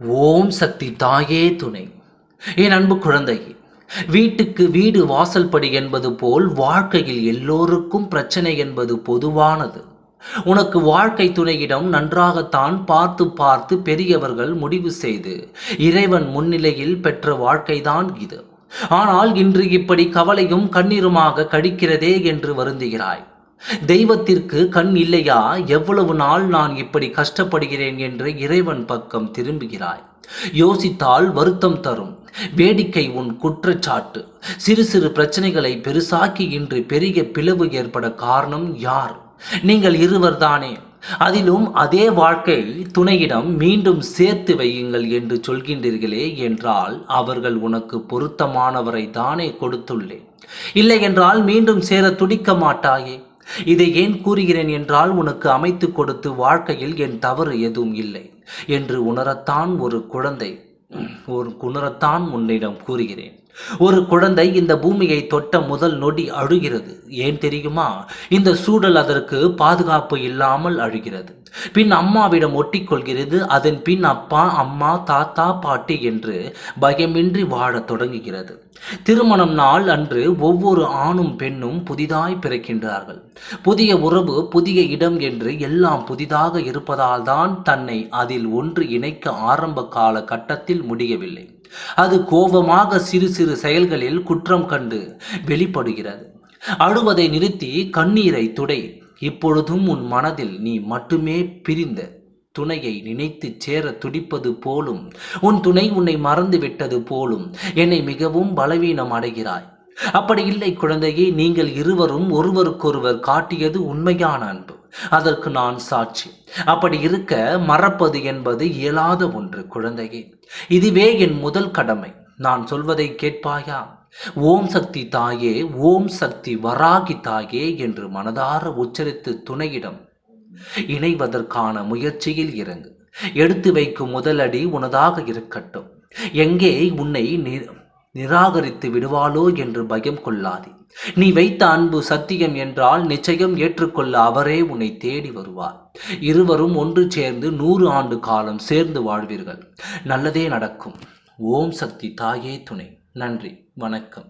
ஓம் சக்தி தாயே துணை. என் அன்பு குழந்தை வீட்டுக்கு வீடு வாசல்படி என்பது போல் வாழ்க்கையில் எல்லோருக்கும் பிரச்சனை என்பது பொதுவானது. உனக்கு வாழ்க்கை துணையிடம் நன்றாகத்தான் பார்த்து பார்த்து பெரியவர்கள் முடிவு செய்து இறைவன் முன்னிலையில் பெற்ற வாழ்க்கைதான் இது. ஆனால் இன்று இப்படி கவலையும் கண்ணீருமாக கடிக்கிறதே என்று வருந்துகிறாய். தெய்வத்திற்கு கண் இல்லையா? எவ்வளவு நாள் நான் இப்படி கஷ்டப்படுகிறேன் என்று இறைவன் பக்கம் திரும்புகிறாய். யோசித்தால் வருத்தம் தரும். வேடிக்கை உன் குற்றச்சாட்டு. சிறு சிறு பிரச்சனைகளை பெருசாக்கி இன்று பெரிய பிளவு ஏற்பட காரணம் யார்? நீங்கள் இருவர்தானே. அதிலும் அதே வாழ்க்கை துணையிடம் மீண்டும் சேர்த்து வையுங்கள் என்று சொல்கின்றீர்களே என்றால் அவர்கள் உனக்கு பொருத்தமானவரை தானே கொடுத்துள்ளேன் இல்லை என்றால் மீண்டும் சேர துடிக்க மாட்டாயே. இதை ஏன் கூறுகிறேன் என்றால் உனக்கு அமைத்து கொடுத்து வாழ்க்கையில் என் தவறு எதுவும் இல்லை என்று உணரத்தான் ஒரு குழந்தை ஒரு உணரத்தான் உன்னிடம் கூறுகிறேன். ஒரு குழந்தை இந்த பூமியை தொட்ட முதல் நொடி அழுகிறது. ஏன் தெரியுமா? இந்த சூழல் அதற்கு பாதுகாப்பு இல்லாமல் அழுகிறது. பின் அம்மாவிடம் ஒட்டிக்கொள்கிறது. அதன் பின் அப்பா அம்மா தாத்தா பாட்டி என்று பயமின்றி வாழத் தொடங்குகிறது. திருமணம் நாள் அன்று ஒவ்வொரு ஆணும் பெண்ணும் புதிதாய் பிறக்கின்றார்கள். புதிய உறவு புதிய இடம் என்று எல்லாம் புதிதாக இருப்பதால் தான் தன்னை அதில் ஒன்று இணைக்க ஆரம்ப கால கட்டத்தில் முடியவில்லை. அது கோபமாக சிறு சிறு செயல்களில் குற்றம் கண்டு வெளிப்படுகிறது. அழுவதை நிறுத்தி கண்ணீரை துடை. இப்பொழுதும் உன் மனதில் நீ மட்டுமே பிரிந்த துணையை நினைத்து சேர துடிப்பது போலும் உன் துணை உன்னை மறந்து விட்டது போலும் என்னை மிகவும் பலவீனம் அடைகிறாய் அப்படி இல்லை குழந்தையே நீங்கள் இருவரும் ஒருவருக்கொருவர் காட்டியது உண்மையான அன்பு. அதற்கு நான் சாட்சி. அப்படி இருக்க மறப்பது என்பது இயலாத ஒன்று குழந்தையே. இதுவே என் முதல் கடமை. நான் சொல்வதை கேட்பாயா? ஓம் சக்தி தாயே ஓம் சக்தி வராகி தாயே என்று மனதார உச்சரித்து துணையிடம். இணைவதற்கான முயற்சியில் இறங்கு. எடுத்து வைக்கும் முதலடி உனதாக இருக்கட்டும். எங்கே உன்னை நிராகரித்து விடுவாளோ என்று பயம் கொள்ளாதே. நீ வைத்த அன்பு சத்தியம் என்றால் நிச்சயம் ஏற்றுக்கொள்ள அவரே உன்னை தேடி வருவார். இருவரும் ஒன்று சேர்ந்து நூறு ஆண்டு காலம் சேர்ந்து வாழ்வீர்கள். நல்லதே நடக்கும். ஓம் சக்தி தாயே துணை. நன்றி. வணக்கம்.